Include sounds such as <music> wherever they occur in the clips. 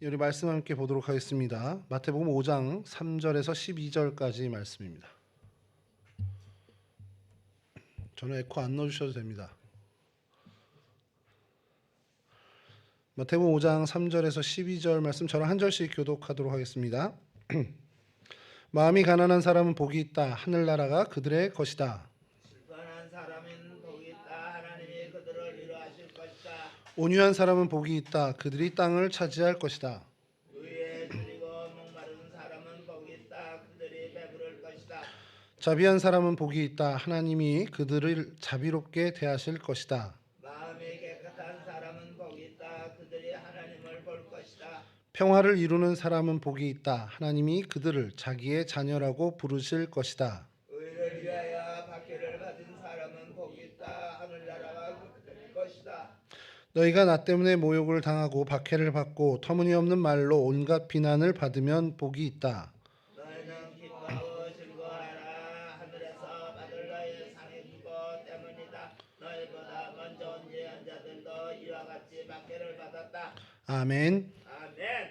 우리 말씀 함께 보도록 하겠습니다. 마태복음 5장 3절에서 12절까지 말씀입니다. 저는 에코 안 넣어주셔도 됩니다. 마태복음 5장 3절에서 12절 말씀 저는 한 절씩 교독하도록 하겠습니다. <clears throat> 마음이 가난한 사람은 복이 있다. 하늘나라가 그들의 것이다. 온유한 사람은 복이 있다. 그들이 땅을 차지할 것이다. 자비한 사람은 복이 있다. 하나님이 그들을 자비롭게 대하실 것이다. 마음이 깨끗한 사람은 복이 있다 그들이 하나님을 볼 것이다 평화를 이루는 사람은 복이 있다. 하나님이 그들을 자기의 자녀라고 부르실 것이다. 의를 위하여 박해를 받은 사람은 복이 있다 하늘나라가 그들의 것이다 너희가 나 때문에 모욕을 당하고 박해를 받고 터무니없는 말로 온갖 비난을 받으면 복이 있다. 아멘. 아멘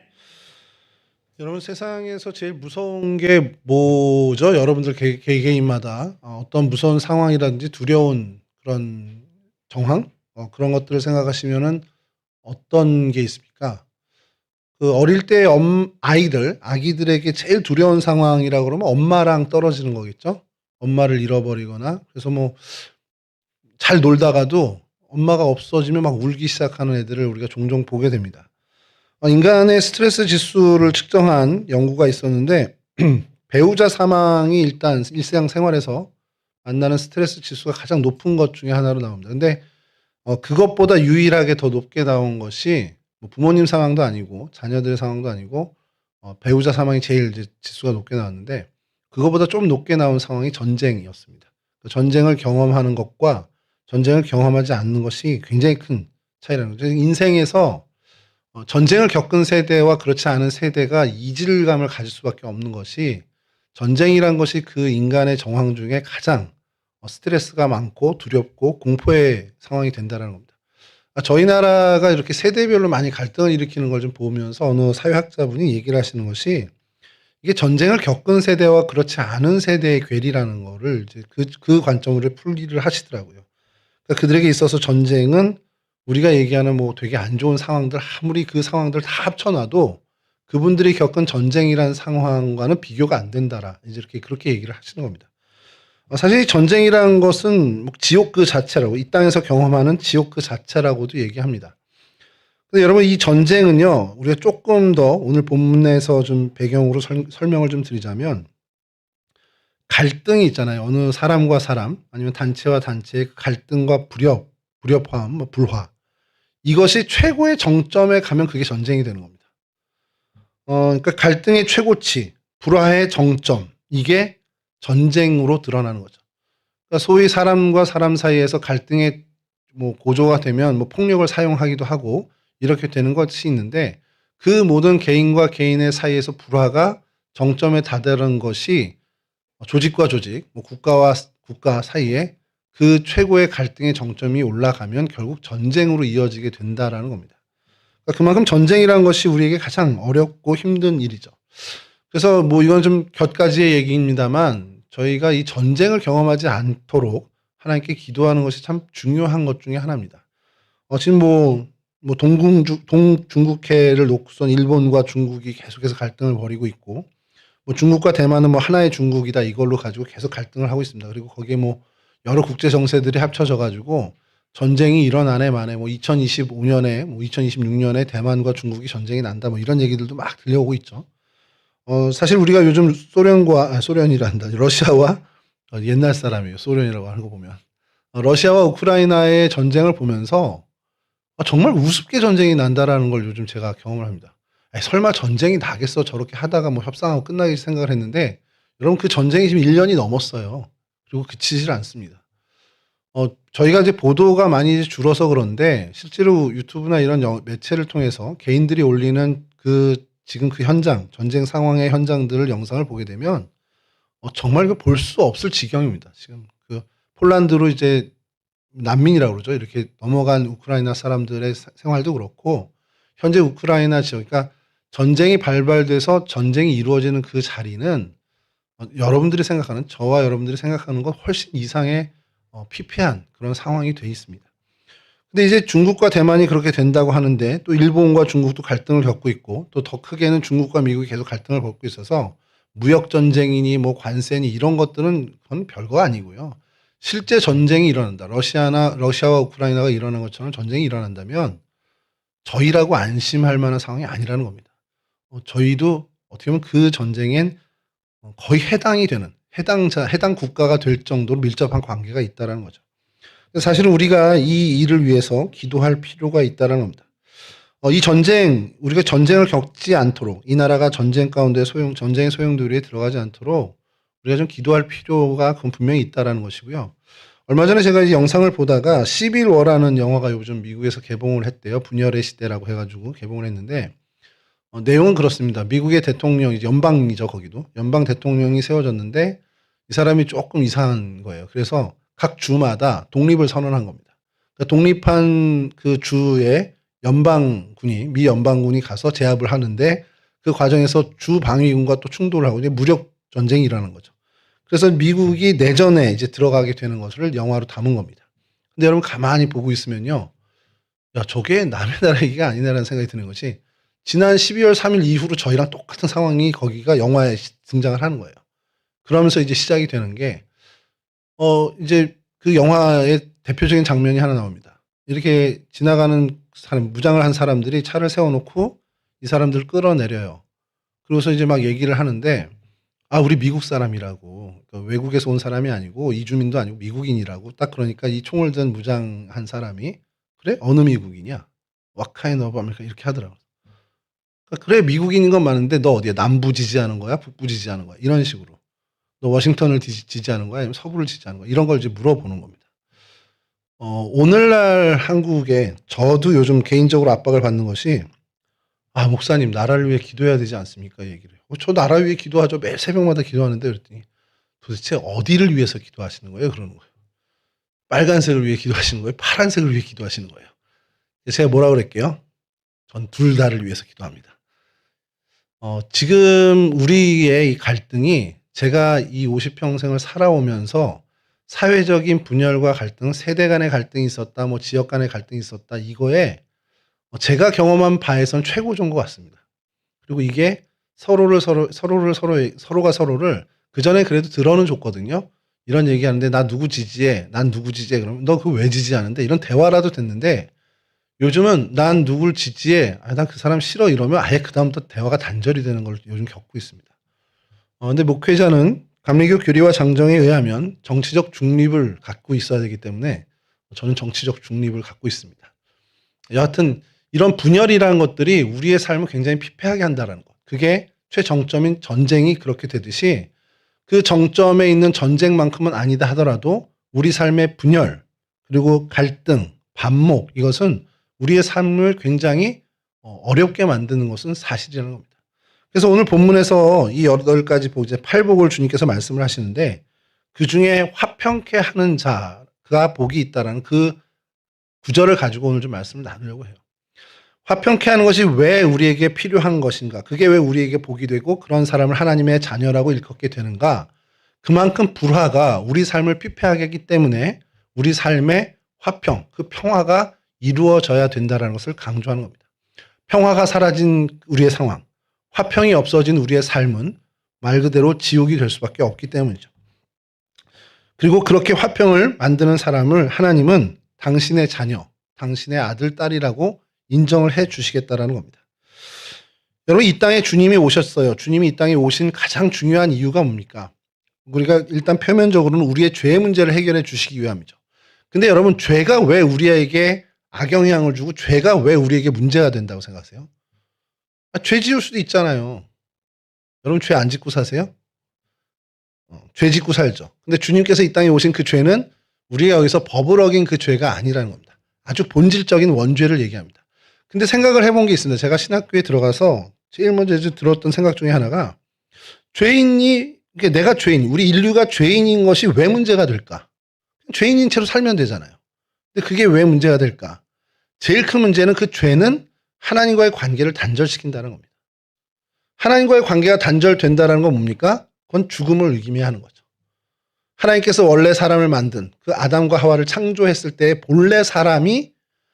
여러분 세상에서 제일 무서운 게 뭐죠? 여러분들 개, 개개인마다 어, 어떤 무서운 상황이라든지 두려운 그런 정황 어, 그런 것들을 생각하시면은 어떤 게 있습니까? 그 어릴 때 엄, 아이들 아기들에게 제일 두려운 상황이라고 그러면 엄마랑 떨어지는 거겠죠? 엄마를 잃어버리거나 그래서 뭐 잘 놀다가도 엄마가 없어지면 막 울기 시작하는 애들을 우리가 종종 보게 됩니다. 어, 인간의 스트레스 지수를 측정한 연구가 있었는데 <clears throat> 배우자 사망이 일단 일상 생활에서 만나는 스트레스 지수가 가장 높은 것 중에 하나로 나옵니다. 근데 어, 그것보다 유일하게 더 높게 나온 것이 뭐 부모님 상황도 아니고 자녀들의 상황도 아니고 어, 배우자 사망이 제일 지수가 높게 나왔는데 그거보다 좀 높게 나온 상황이 전쟁이었습니다. 그 전쟁을 경험하는 것과 전쟁을 경험하지 않는 것이 굉장히 큰 차이라는 거죠. 인생에서 어, 전쟁을 겪은 세대와 그렇지 않은 세대가 이질감을 가질 수밖에 없는 것이 전쟁이란 것이 그 인간의 정황 중에 가장 어, 스트레스가 많고 두렵고 공포의 상황이 된다는 겁니다. 아, 저희 나라가 이렇게 세대별로 많이 갈등을 일으키는 걸 좀 보면서 어느 사회학자분이 얘기를 하시는 것이 이게 전쟁을 겪은 세대와 그렇지 않은 세대의 괴리라는 거를 이제 그, 그 관점으로 풀이를 하시더라고요. 그러니까 그들에게 있어서 전쟁은 우리가 얘기하는 뭐 되게 안 좋은 상황들 아무리 그 상황들 다 합쳐놔도 그분들이 겪은 전쟁이라는 상황과는 비교가 안 된다라 이제 이렇게 그렇게 얘기를 하시는 겁니다. 어, 사실 이 전쟁이라는 것은 뭐 지옥 그 자체라고 이 땅에서 경험하는 지옥 그 자체라고도 얘기합니다. 근데 여러분 이 전쟁은요 우리가 조금 더 오늘 본문에서 좀 배경으로 설, 설명을 좀 드리자면 갈등이 있잖아요. 어느 사람과 사람 아니면 단체와 단체의 그 갈등과 불협, 불협화음, 뭐 불화 이것이 최고의 정점에 가면 그게 전쟁이 되는 겁니다. 어, 그러니까 갈등의 최고치, 불화의 정점 이게 전쟁으로 드러나는 거죠. 그러니까 소위 사람과 사람 사이에서 갈등의 뭐 고조가 되면 뭐 폭력을 사용하기도 하고 이렇게 되는 것이 있는데 그 모든 개인과 개인의 사이에서 불화가 정점에 다다른 것이 조직과 조직, 뭐 국가와 국가 사이에 그 최고의 갈등의 정점이 올라가면 결국 전쟁으로 이어지게 된다라는 겁니다. 그러니까 그만큼 전쟁이라는 것이 우리에게 가장 어렵고 힘든 일이죠. 그래서 뭐 이건 좀 곁가지의 얘기입니다만 저희가 이 전쟁을 경험하지 않도록 하나님께 기도하는 것이 참 중요한 것 중에 하나입니다. 어, 지금 뭐, 뭐 동궁주, 동중국해를 놓고선 일본과 중국이 계속해서 갈등을 벌이고 있고 뭐 중국과 대만은 뭐 하나의 중국이다 이걸로 가지고 계속 갈등을 하고 있습니다. 그리고 거기에 뭐 여러 국제 정세들이 합쳐져 가지고 전쟁이 일어나네 만에 뭐 2025년에 뭐 2026년에 대만과 중국이 전쟁이 난다 뭐 이런 얘기들도 막 들려오고 있죠. 어 사실 우리가 요즘 소련과 아, 소련이란다 러시아와 어, 옛날 사람이에요 소련이라고 하는 거 보면 어, 러시아와 우크라이나의 전쟁을 보면서 아, 정말 우습게 전쟁이 난다라는 걸 요즘 제가 경험을 합니다. 아니, 설마 전쟁이 나겠어 저렇게 하다가 뭐 협상하고 끝나기 생각을 했는데 여러분 그 전쟁이 지금 1년이 넘었어요. 그리고 그치질 않습니다. 어, 저희가 이제 보도가 많이 줄어서 그런데 실제로 유튜브나 이런 영- 매체를 통해서 개인들이 올리는 그 지금 그 현장, 전쟁 상황의 현장들을 영상을 보게 되면 어, 정말 그볼수 없을 지경입니다. 지금 그 폴란드로 이제 난민이라고 그러죠. 이렇게 넘어간 우크라이나 사람들의 사- 생활도 그렇고 현재 우크라이나 지역, 그러니까 전쟁이 발발돼서 전쟁이 이루어지는 그 자리는 어, 여러분들이 생각하는 저와 여러분들이 생각하는 것 훨씬 이상의 어, 피폐한 그런 상황이 돼 있습니다. 근데 이제 중국과 대만이 그렇게 된다고 하는데 또 일본과 중국도 갈등을 겪고 있고 또 더 크게는 중국과 미국이 계속 갈등을 겪고 있어서 무역 전쟁이니 뭐 관세니 이런 것들은 그건 별거 아니고요. 실제 전쟁이 일어난다. 러시아나 러시아와 우크라이나가 일어난 것처럼 전쟁이 일어난다면 저희라고 안심할 만한 상황이 아니라는 겁니다. 어, 저희도 어떻게 보면 그 전쟁엔 어, 거의 해당이 되는 해당자 해당 국가가 될 정도로 밀접한 관계가 있다라는 거죠. 사실은 우리가 이 일을 위해서 기도할 필요가 있다라는 겁니다. 어, 이 전쟁 우리가 전쟁을 겪지 않도록 이 나라가 전쟁 가운데 소용 전쟁의 소용돌이에 들어가지 않도록 우리가 좀 기도할 필요가 그건 분명히 있다라는 것이고요. 얼마 전에 제가 이 영상을 보다가 11월라는 영화가 요즘 미국에서 개봉을 했대요. 분열의 시대라고 해가지고 개봉을 했는데 어, 내용은 그렇습니다. 미국의 대통령 연방이죠 거기도 연방 대통령이 세워졌는데 이 사람이 조금 이상한 거예요. 그래서 각 주마다 독립을 선언한 겁니다. 그러니까 독립한 그 주에 연방군이 미 연방군이 가서 제압을 하는데 그 과정에서 주 방위군과 또 충돌을 하고 이제 무력 전쟁이 일어나는 거죠. 그래서 미국이 내전에 이제 들어가게 되는 것을 영화로 담은 겁니다. 근데 여러분 가만히 보고 있으면요. 야, 저게 남의 나라 얘기가 아니냐라는 생각이 드는 것이 지난 12월 3일 이후로 저희랑 똑같은 상황이 거기가 영화에 시- 등장을 하는 거예요. 그러면서 이제 시작이 되는 게, 어, 이제 그 영화의 대표적인 장면이 하나 나옵니다. 이렇게 지나가는 사람, 무장을 한 사람들이 차를 세워놓고 이 사람들 끌어내려요. 그러고서 이제 막 얘기를 하는데, 아, 우리 미국 사람이라고. 그러니까 외국에서 온 사람이 아니고, 이주민도 아니고, 미국인이라고. 딱 그러니까 이 총을 든 무장한 사람이, 그래? 어느 미국이냐? 와카인 오브 아메리카 이렇게 하더라고요. 그러니까 그래, 미국인인 건 많은데, 너 어디야? 남부 지지하는 거야? 북부 지지하는 거야? 이런 식으로. 너 워싱턴을 지- 지지하는 거야? 아니면 서부를 지지하는 거야? 이런 걸 이제 물어보는 겁니다. 어, 오늘날 한국에 저도 요즘 개인적으로 압박을 받는 것이 아, 목사님, 나라를 위해 기도해야 되지 않습니까? 얘기를. 어, 저 나라 위해 기도하죠. 매일 새벽마다 기도하는데 그랬더니 도대체 어디를 위해서 기도하시는 거예요? 그러는 거예요. 빨간색을 위해 기도하시는 거예요? 파란색을 위해 기도하시는 거예요? 제가 뭐라 그랬게요? 전 둘 다를 위해서 기도합니다. 어, 지금 우리의 이 갈등이 제가 이 50평생을 살아오면서 사회적인 분열과 갈등, 세대 간의 갈등이 있었다, 뭐 지역 간의 갈등이 있었다, 이거에 어, 제가 경험한 바에선 최고조인 것 같습니다. 그리고 이게 서로를 서로, 서로를 서로, 서로가 서로를 그 전에 그래도 들어는 줬거든요. 이런 얘기 하는데 나 누구 지지해? 난 누구 지지해? 그러면 너 그거 왜 지지하는데? 이런 대화라도 됐는데 요즘은 난 누굴 지지해? 아, 난 그 사람 싫어 이러면 아예 그다음부터 대화가 단절이 되는 걸 요즘 겪고 있습니다. 어, 근데 목회자는 감리교 교리와 장정에 의하면 정치적 중립을 갖고 있어야 되기 때문에 저는 정치적 중립을 갖고 있습니다. 여하튼 이런 분열이라는 것들이 우리의 삶을 굉장히 피폐하게 한다는 것. 그게 최정점인 전쟁이 그렇게 되듯이 그 정점에 있는 전쟁만큼은 아니다 하더라도 우리 삶의 분열 그리고 갈등, 반목 이것은 우리의 삶을 굉장히 어, 어렵게 만드는 것은 사실이라는 겁니다. 그래서 오늘 본문에서 이 여덟 가지 복, 이제 팔복을 주님께서 말씀을 하시는데 그 중에 화평케 하는 자가 복이 있다라는 그 구절을 가지고 오늘 좀 말씀을 나누려고 해요. 화평케 하는 것이 왜 우리에게 필요한 것인가? 그게 왜 우리에게 복이 되고 그런 사람을 하나님의 자녀라고 일컫게 되는가? 그만큼 불화가 우리 삶을 피폐하게 하기 때문에 우리 삶의 화평, 그 평화가 이루어져야 된다는 것을 강조하는 겁니다. 평화가 사라진 우리의 상황, 화평이 없어진 우리의 삶은 말 그대로 지옥이 될 수밖에 없기 때문이죠. 그리고 그렇게 화평을 만드는 사람을 하나님은 당신의 자녀, 당신의 아들, 딸이라고 인정을 해 주시겠다라는 겁니다. 여러분, 이 땅에 주님이 오셨어요. 주님이 이 땅에 오신 가장 중요한 이유가 뭡니까? 우리가 일단 표면적으로는 우리의 죄의 문제를 해결해 주시기 위함이죠. 근데 여러분, 죄가 왜 우리에게 악영향을 주고 죄가 왜 우리에게 문제가 된다고 생각하세요? 아, 죄 지을 수도 있잖아요. 여러분, 죄 안 짓고 사세요? 어, 죄 짓고 살죠. 근데 주님께서 이 땅에 오신 그 죄는 우리가 여기서 법을 어긴 그 죄가 아니라는 겁니다. 아주 본질적인 원죄를 얘기합니다. 근데 생각을 해본 게 있습니다. 제가 신학교에 들어가서 제일 먼저 들었던 생각 중에 하나가 죄인이 이게 내가 죄인, 우리 인류가 죄인인 것이 왜 문제가 될까? 죄인인 채로 살면 되잖아요. 근데 그게 왜 문제가 될까? 제일 큰 문제는 그 죄는 하나님과의 관계를 단절시킨다는 겁니다. 하나님과의 관계가 단절된다라는 건 뭡니까? 그건 죽음을 의미하는 거죠. 하나님께서 원래 사람을 만든 그 아담과 하와를 창조했을 때 본래 사람이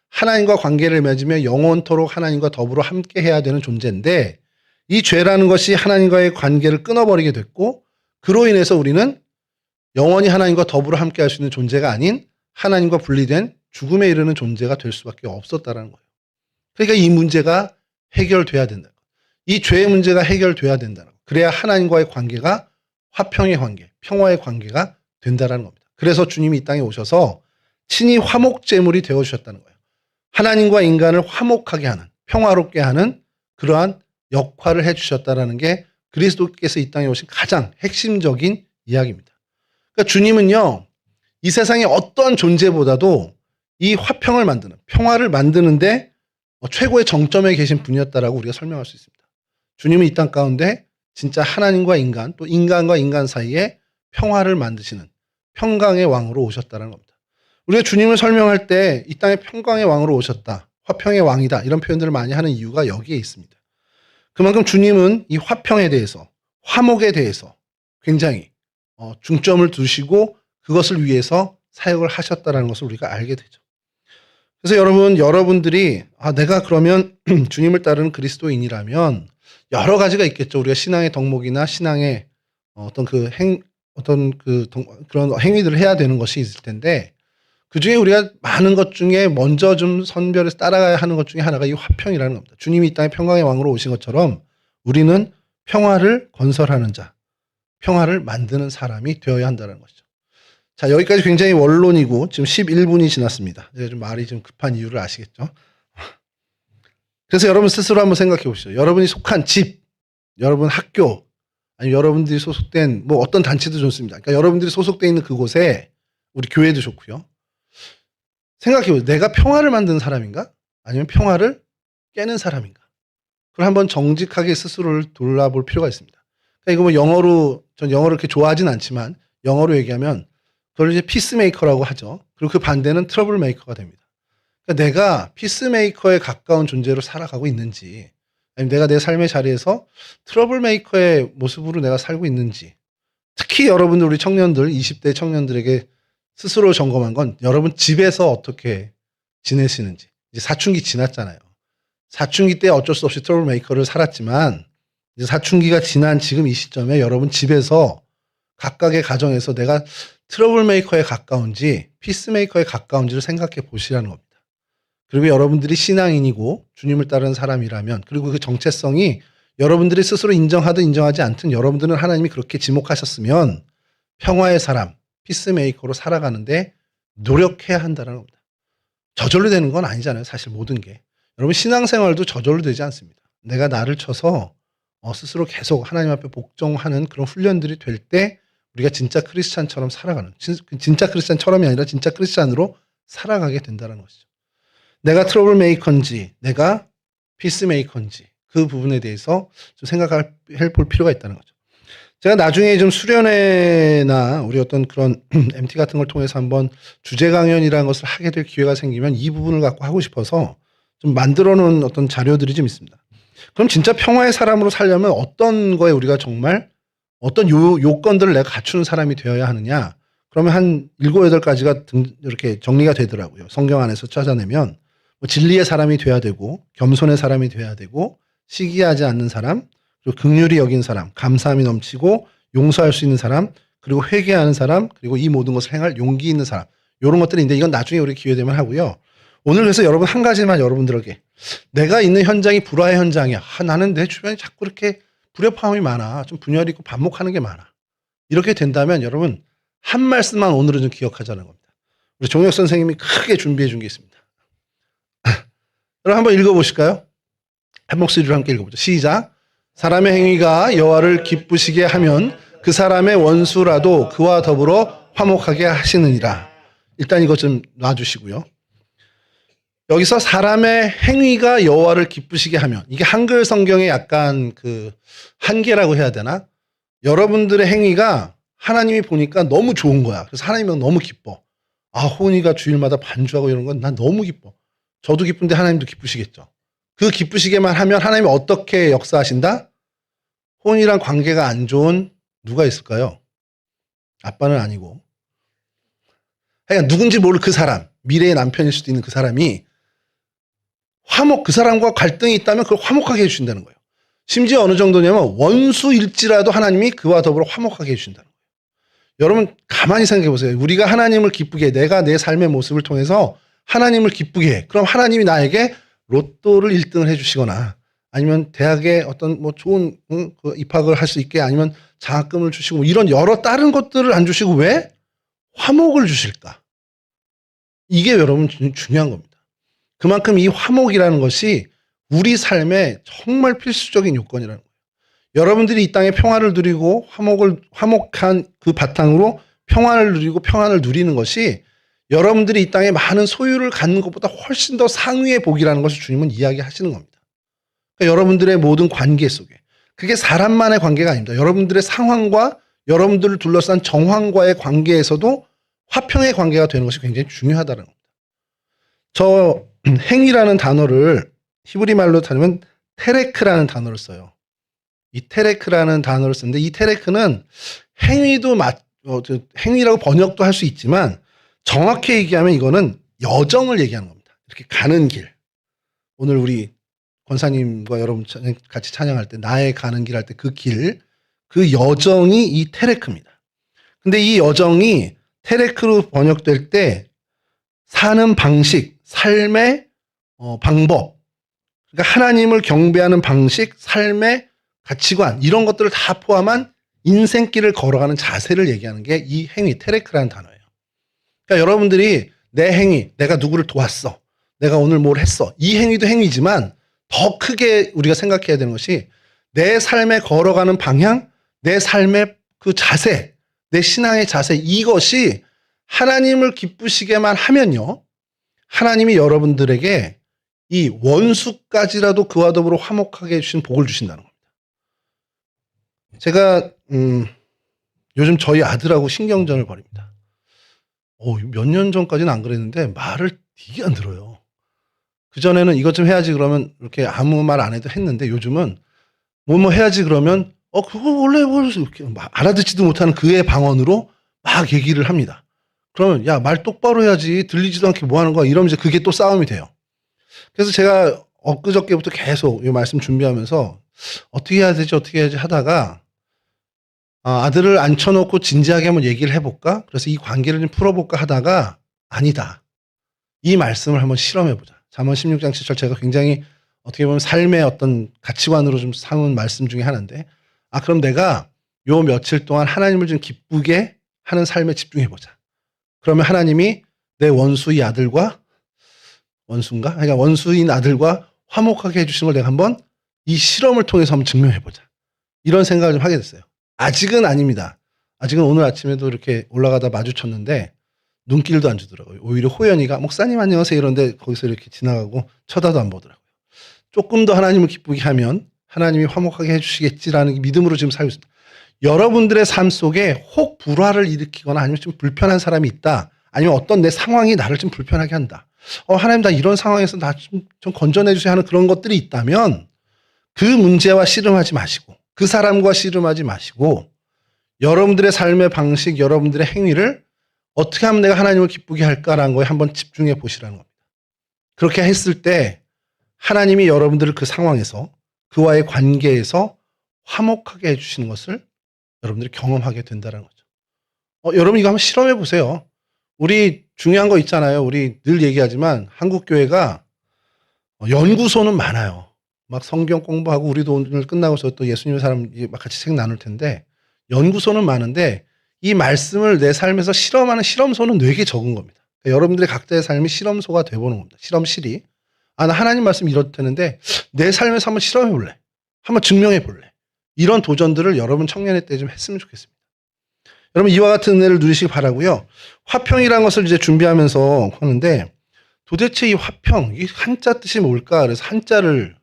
하나님과 관계를 맺으며 영원토록 하나님과 더불어 함께 해야 되는 존재인데 이 죄라는 것이 하나님과의 관계를 끊어버리게 됐고 그로 인해서 우리는 영원히 하나님과 더불어 함께 할 수 있는 존재가 아닌 하나님과 분리된 죽음에 이르는 존재가 될 수밖에 없었다라는 거예요. 그러니까 이 문제가 해결돼야 된다. 이 죄의 문제가 해결돼야 된다는 거. 그래야 하나님과의 관계가 화평의 관계, 평화의 관계가 된다라는 겁니다. 그래서 주님이 이 땅에 오셔서 친히 화목제물이 되어 주셨다는 거예요. 하나님과 인간을 화목하게 하는, 평화롭게 하는 그러한 역할을 해 주셨다라는 게 그리스도께서 이 땅에 오신 가장 핵심적인 이야기입니다. 그러니까 주님은요, 이 세상의 어떠한 존재보다도 이 화평을 만드는, 평화를 만드는데 어, 최고의 정점에 계신 분이었다라고 우리가 설명할 수 있습니다. 주님은 이 땅 가운데 진짜 하나님과 인간, 또 인간과 인간 사이에 평화를 만드시는 평강의 왕으로 오셨다는 겁니다. 우리가 주님을 설명할 때 이 땅에 평강의 왕으로 오셨다, 화평의 왕이다 이런 표현들을 많이 하는 이유가 여기에 있습니다. 그만큼 주님은 이 화평에 대해서, 화목에 대해서 굉장히 어, 중점을 두시고 그것을 위해서 사역을 하셨다라는 것을 우리가 알게 되죠. 그래서 여러분, 여러분들이 아 내가 그러면 <clears throat> 주님을 따르는 그리스도인이라면 여러 가지가 있겠죠. 우리가 신앙의 덕목이나 신앙의 어, 어떤 그 행, 어떤 그 동- 그런 행위들을 해야 되는 것이 있을 텐데 그 중에 우리가 많은 것 중에 먼저 좀 선별해서 따라가야 하는 것 중에 하나가 이 화평이라는 겁니다. 주님이 이 땅에 평강의 왕으로 오신 것처럼 우리는 평화를 건설하는 자, 평화를 만드는 사람이 되어야 한다는 것이죠. 자, 여기까지 굉장히 원론이고 지금 11분이 지났습니다. 제가 좀 말이 좀 급한 이유를 아시겠죠? 그래서 여러분 스스로 한번 생각해 보시죠. 여러분이 속한 집, 여러분 학교, 아니면 여러분들이 소속된 뭐 어떤 단체도 좋습니다. 그러니까 여러분들이 소속돼 있는 그곳에 우리 교회도 좋고요. 생각해 보세요. 내가 평화를 만드는 사람인가? 아니면 평화를 깨는 사람인가? 그걸 한번 정직하게 스스로를 돌아볼 필요가 있습니다. 그러니까 이거 뭐 영어로 전 영어를 그렇게 좋아하진 않지만 영어로 얘기하면 그걸 이제 피스메이커라고 하죠. 그리고 그 반대는 트러블 메이커가 됩니다. 그러니까 내가 피스메이커에 가까운 존재로 살아가고 있는지 아니면 내가 내 삶의 자리에서 트러블 메이커의 모습으로 내가 살고 있는지 특히 여러분들 우리 청년들 20대 청년들에게 스스로 점검한 건 여러분 집에서 어떻게 지내시는지 이제 사춘기 지났잖아요. 사춘기 때 어쩔 수 없이 트러블 메이커를 살았지만 이제 사춘기가 지난 지금 이 시점에 여러분 집에서 각각의 가정에서 내가 트러블 메이커에 가까운지 피스 메이커에 가까운지를 생각해 보시라는 겁니다. 그리고 여러분들이 신앙인이고 주님을 따르는 사람이라면 그리고 그 정체성이 여러분들이 스스로 인정하든 인정하지 않든 여러분들은 하나님이 그렇게 지목하셨으면 평화의 사람, 피스메이커로 살아가는데 노력해야 한다는 겁니다. 저절로 되는 건 아니잖아요. 사실 모든 게. 여러분 신앙생활도 저절로 되지 않습니다. 내가 나를 쳐서 어, 스스로 계속 하나님 앞에 복종하는 그런 훈련들이 될 때 우리가 진짜 크리스찬처럼 살아가는 진- 진짜 크리스찬처럼이 아니라 진짜 크리스찬으로 살아가게 된다는 것이죠. 내가 트러블 메이커인지 내가 피스 메이커인지 그 부분에 대해서 좀 생각할 볼 필요가 있다는 거죠. 제가 나중에 좀 수련회나 우리 어떤 그런 <clears throat> MT 같은 걸 통해서 한번 주제 강연이라는 것을 하게 될 기회가 생기면 이 부분을 갖고 하고 싶어서 좀 만들어 놓은 어떤 자료들이 좀 있습니다. 그럼 진짜 평화의 사람으로 살려면 어떤 거에 우리가 정말 어떤 요, 요건들을 내가 갖추는 사람이 되어야 하느냐? 그러면 한 일곱 여덟 가지가 등, 이렇게 정리가 되더라고요. 성경 안에서 찾아내면 뭐 진리의 사람이 돼야 되고 겸손의 사람이 돼야 되고 시기하지 않는 사람 그리고 극률이 여긴 사람 감사함이 넘치고 용서할 수 있는 사람 그리고 회개하는 사람 그리고 이 모든 것을 행할 용기 있는 사람 이런 것들인데 이건 나중에 우리 기회 되면 하고요. 오늘 그래서 여러분 한 가지만 여러분들에게 내가 있는 현장이 불화의 현장이야. 아, 나는 내 주변에 자꾸 이렇게 불협화음이 많아. 좀 분열이 있고 반목하는 게 많아. 이렇게 된다면 여러분 한 말씀만 오늘은 좀 기억하자는 겁니다. 우리 종혁 선생님이 크게 준비해 준 게 있습니다. <laughs> 여러분 한번 읽어보실까요? 한 목소리로 함께 읽어보죠. 시작. 사람의 행위가 여호와를 기쁘시게 하면 그 사람의 원수라도 그와 더불어 화목하게 하시느니라. 일단 이것 좀 놔주시고요. 여기서 사람의 행위가 여호와를 기쁘시게 하면 이게 한글 성경의 약간 그 한계라고 해야 되나? 여러분들의 행위가 하나님이 보니까 너무 좋은 거야. 그래서 하나님은 너무 기뻐. 아, 호은이가 주일마다 반주하고 이런 건 난 너무 기뻐. 저도 기쁜데 하나님도 기쁘시겠죠. 그 기쁘시게만 하면 하나님이 어떻게 역사하신다? 혼이랑 관계가 안 좋은 누가 있을까요? 아빠는 아니고. 그러니까 누군지 모를 그 사람, 미래의 남편일 수도 있는 그 사람이 화목, 그 사람과 갈등이 있다면 그걸 화목하게 해주신다는 거예요. 심지어 어느 정도냐면 원수일지라도 하나님이 그와 더불어 화목하게 해주신다는 거예요. 여러분 가만히 생각해 보세요. 우리가 하나님을 기쁘게 해, 내가 내 삶의 모습을 통해서 하나님을 기쁘게 해. 그럼 하나님이 나에게 로또를 1등을 해주시거나 아니면 대학에 어떤 뭐 좋은 응, 그 입학을 할 수 있게 아니면 장학금을 주시고 뭐 이런 여러 다른 것들을 안 주시고 왜 화목을 주실까? 이게 여러분 주- 중요한 겁니다. 그만큼 이 화목이라는 것이 우리 삶에 정말 필수적인 요건이라는 거예요. 여러분들이 이 땅에 평화를 누리고 화목을 화목한 그 바탕으로 평안을 누리고 평안을 누리는 것이 여러분들이 이 땅에 많은 소유를 갖는 것보다 훨씬 더 상위의 복이라는 것을 주님은 이야기하시는 겁니다. 그러니까 여러분들의 모든 관계 속에 그게 사람만의 관계가 아닙니다. 여러분들의 상황과 여러분들을 둘러싼 정황과의 관계에서도 화평의 관계가 되는 것이 굉장히 중요하다는 겁니다. 저 <clears throat> 행위라는 단어를 히브리 말로 타면 테레크라는 단어를 써요. 이 테레크라는 단어를 쓰는데 이 테레크는 행위도 맞, 어, 저, 행위라고 번역도 할 수 있지만 정확히 얘기하면 이거는 여정을 얘기하는 겁니다. 이렇게 가는 길. 오늘 우리 권사님과 여러분 같이 찬양할 때 나의 가는 길 할 때 그 길, 그 여정이 이 테레크입니다. 근데 이 여정이 테레크로 번역될 때 사는 방식, 삶의 어, 방법, 그러니까 하나님을 경배하는 방식, 삶의 가치관 이런 것들을 다 포함한 인생길을 걸어가는 자세를 얘기하는 게 이 행위 테레크라는 단어예요. 그러니까 여러분들이 내 행위, 내가 누구를 도왔어, 내가 오늘 뭘 했어, 이 행위도 행위지만 더 크게 우리가 생각해야 되는 것이 내 삶에 걸어가는 방향, 내 삶의 그 자세, 내 신앙의 자세 이것이 하나님을 기쁘시게만 하면요. 하나님이 여러분들에게 이 원수까지라도 그와 더불어 화목하게 해주신 복을 주신다는 겁니다. 제가 음, 요즘 저희 아들하고 신경전을 벌입니다. 몇 년 전까지는 안 그랬는데 말을 되게 안 들어요. 그 전에는 이것 좀 해야지 그러면 이렇게 아무 말 안 해도 했는데 요즘은 뭐 뭐 해야지 그러면 어 그거 원래 뭐 이렇게 막 알아듣지도 못하는 그의 방언으로 막 얘기를 합니다. 그러면 야 말 똑바로 해야지 들리지도 않게 뭐 하는 거야 이러면서 그게 또 싸움이 돼요. 그래서 제가 엊그저께부터 계속 이 말씀 준비하면서 어떻게 해야 되지 어떻게 해야지 하다가 아, 아들을 앉혀놓고 진지하게 한번 얘기를 해볼까? 그래서 이 관계를 좀 풀어볼까 하다가 아니다. 이 말씀을 한번 실험해보자. 잠언 16장 7절 제가 굉장히 어떻게 보면 삶의 어떤 가치관으로 좀 삼은 말씀 중에 하나인데 아 그럼 내가 요 며칠 동안 하나님을 좀 기쁘게 하는 삶에 집중해보자. 그러면 하나님이 내 원수의 아들과 원수인가? 그러니까 원수인 아들과 화목하게 해주신 걸 내가 한번 이 실험을 통해서 한번 증명해보자. 이런 생각을 좀 하게 됐어요. 아직은 아닙니다. 아직은 오늘 아침에도 이렇게 올라가다 마주쳤는데 눈길도 안 주더라고요. 오히려 호연이가 목사님 안녕하세요 이런데 거기서 이렇게 지나가고 쳐다도 안 보더라고요. 조금 더 하나님을 기쁘게 하면 하나님이 화목하게 해주시겠지라는 믿음으로 지금 살고 있습니다. 여러분들의 삶 속에 혹 불화를 일으키거나 아니면 좀 불편한 사람이 있다. 아니면 어떤 내 상황이 나를 좀 불편하게 한다. 어, 하나님 나 이런 상황에서 나좀 좀 건져내 주세요 하는 그런 것들이 있다면 그 문제와 씨름하지 마시고 그 사람과 씨름하지 마시고 여러분들의 삶의 방식, 여러분들의 행위를 어떻게 하면 내가 하나님을 기쁘게 할까라는 거에 한번 집중해 보시라는 겁니다. 그렇게 했을 때 하나님이 여러분들을 그 상황에서 그와의 관계에서 화목하게 해주시는 것을 여러분들이 경험하게 된다는 거죠. 어, 여러분 이거 한번 실험해 보세요. 우리 중요한 거 있잖아요. 우리 늘 얘기하지만 한국 교회가 어, 연구소는 많아요. 막 성경 공부하고 우리도 오늘 끝나고서 또 예수님의 사람 막 같이 책 나눌 텐데 연구소는 많은데 이 말씀을 내 삶에서 실험하는 실험소는 되게 적은 겁니다. 그러니까 여러분들의 각자의 삶이 실험소가 돼보는 겁니다. 실험실이. 아, 나 하나님 말씀 이렇다는데 내 삶에서 한번 실험해 볼래. 한번 증명해 볼래. 이런 도전들을 여러분 청년의 때 좀 했으면 좋겠습니다. 여러분 이와 같은 은혜를 누리시기 바라고요. 화평이라는 것을 이제 준비하면서 하는데 도대체 이 화평, 이 한자 뜻이 뭘까? 그래서 한자를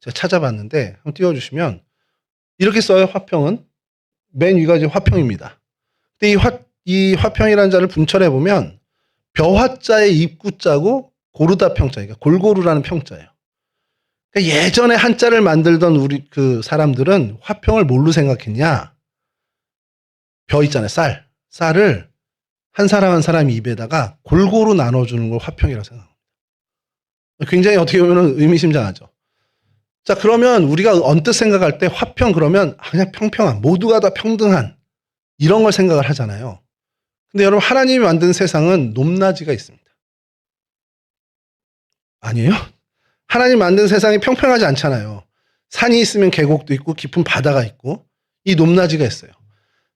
제가 찾아봤는데 한번 띄워주시면 이렇게 써요. 화평은 맨 위가 이제 화평입니다. 근데 이 화, 이 화평이라는 자를 분철해 보면 벼화자의 입구자고 고르다 평자, 그러니까 골고루라는 평자예요. 그러니까 예전에 한자를 만들던 우리 그 사람들은 화평을 뭘로 생각했냐? 벼 있잖아요, 쌀. 쌀을 한 사람 한 사람 입에다가 골고루 나눠주는 걸 화평이라고 생각합니다. 굉장히 어떻게 보면 의미심장하죠. 자, 그러면 우리가 언뜻 생각할 때 화평 그러면 아, 그냥 평평한, 모두가 다 평등한 이런 걸 생각을 하잖아요. 근데 여러분, 하나님이 만든 세상은 높낮이가 있습니다. 아니에요? 하나님 만든 세상이 평평하지 않잖아요. 산이 있으면 계곡도 있고 깊은 바다가 있고 이 높낮이가 있어요.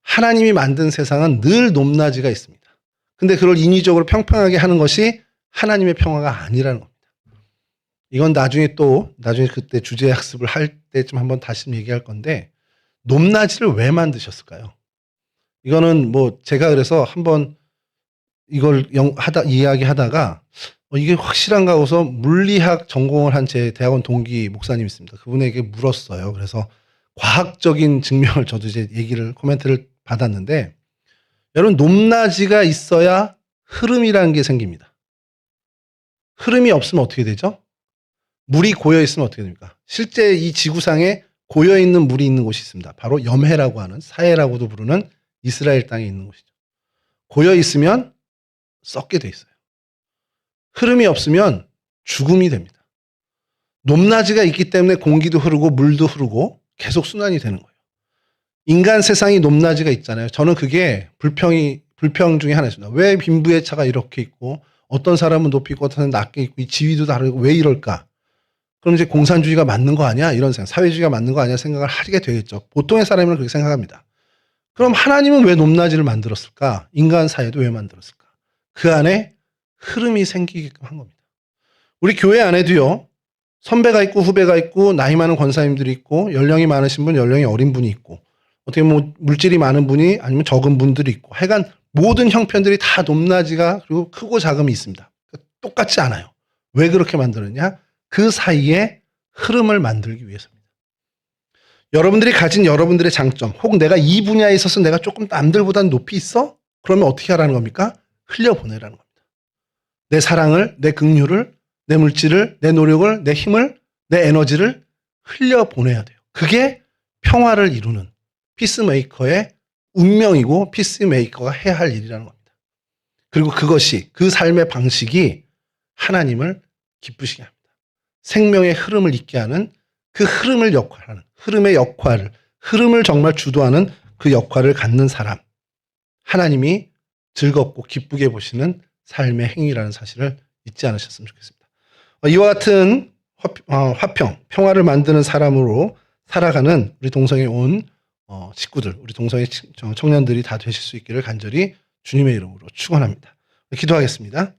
하나님이 만든 세상은 늘 높낮이가 있습니다. 근데 그걸 인위적으로 평평하게 하는 것이 하나님의 평화가 아니라는 겁니다. 이건 나중에 또 나중에 그때 주제 학습을 할 때쯤 한번 다시 얘기할 건데 높낮이를 왜 만드셨을까요? 이거는 뭐 제가 그래서 한번 이걸 영, 하다 이야기하다가 어, 이게 확실한가 하고서 물리학 전공을 한 제 대학원 동기 목사님 있습니다. 그분에게 물었어요. 그래서 과학적인 증명을 저도 이제 얘기를 코멘트를 받았는데 여러분 높낮이가 있어야 흐름이라는 게 생깁니다. 흐름이 없으면 어떻게 되죠? 물이 고여 있으면 어떻게 됩니까? 실제 이 지구상에 고여 있는 물이 있는 곳이 있습니다. 바로 염해라고 하는 사해라고도 부르는 이스라엘 땅에 있는 곳이죠. 고여 있으면 썩게 돼 있어요. 흐름이 없으면 죽음이 됩니다. 높낮이가 있기 때문에 공기도 흐르고 물도 흐르고 계속 순환이 되는 거예요. 인간 세상이 높낮이가 있잖아요. 저는 그게 불평이 불평 중에 하나입니다. 왜 빈부의 차가 이렇게 있고 어떤 사람은 높이 있고 어떤 사람은 낮게 있고 이 지위도 다르고 왜 이럴까? 그럼 이제 공산주의가 맞는 거 아니야? 이런 생각, 사회주의가 맞는 거 아니야? 생각을 하게 되겠죠. 보통의 사람은 그렇게 생각합니다. 그럼 하나님은 왜 높낮이를 만들었을까? 인간 사회도 왜 만들었을까? 그 안에 흐름이 생기게끔 한 겁니다. 우리 교회 안에도요, 선배가 있고 후배가 있고 나이 많은 권사님들이 있고 연령이 많으신 분, 연령이 어린 분이 있고 어떻게 뭐 물질이 많은 분이 아니면 적은 분들이 있고 하여간 모든 형편들이 다 높낮이가 그리고 크고 작음이 있습니다. 똑같지 않아요. 왜 그렇게 만들었냐? 그 사이에 흐름을 만들기 위해서입니다. 여러분들이 가진 여러분들의 장점, 혹 내가 이 분야에 있어서 내가 조금 남들보다 높이 있어? 그러면 어떻게 하라는 겁니까? 흘려보내라는 겁니다. 내 사랑을, 내 긍휼을, 내 물질을, 내 노력을, 내 힘을, 내 에너지를 흘려보내야 돼요. 그게 평화를 이루는 피스메이커의 운명이고 피스메이커가 해야 할 일이라는 겁니다. 그리고 그것이 그 삶의 방식이 하나님을 기쁘시게 합니다. 생명의 흐름을 있게 하는 그 흐름을 역할하는 흐름의 역할을 흐름을 정말 주도하는 그 역할을 갖는 사람 하나님이 즐겁고 기쁘게 보시는 삶의 행위라는 사실을 잊지 않으셨으면 좋겠습니다. 어, 이와 같은 화, 어, 화평, 평화를 만드는 사람으로 살아가는 우리 동성에 온 어, 식구들, 우리 동성의 청년들이 다 되실 수 있기를 간절히 주님의 이름으로 축원합니다. 기도하겠습니다.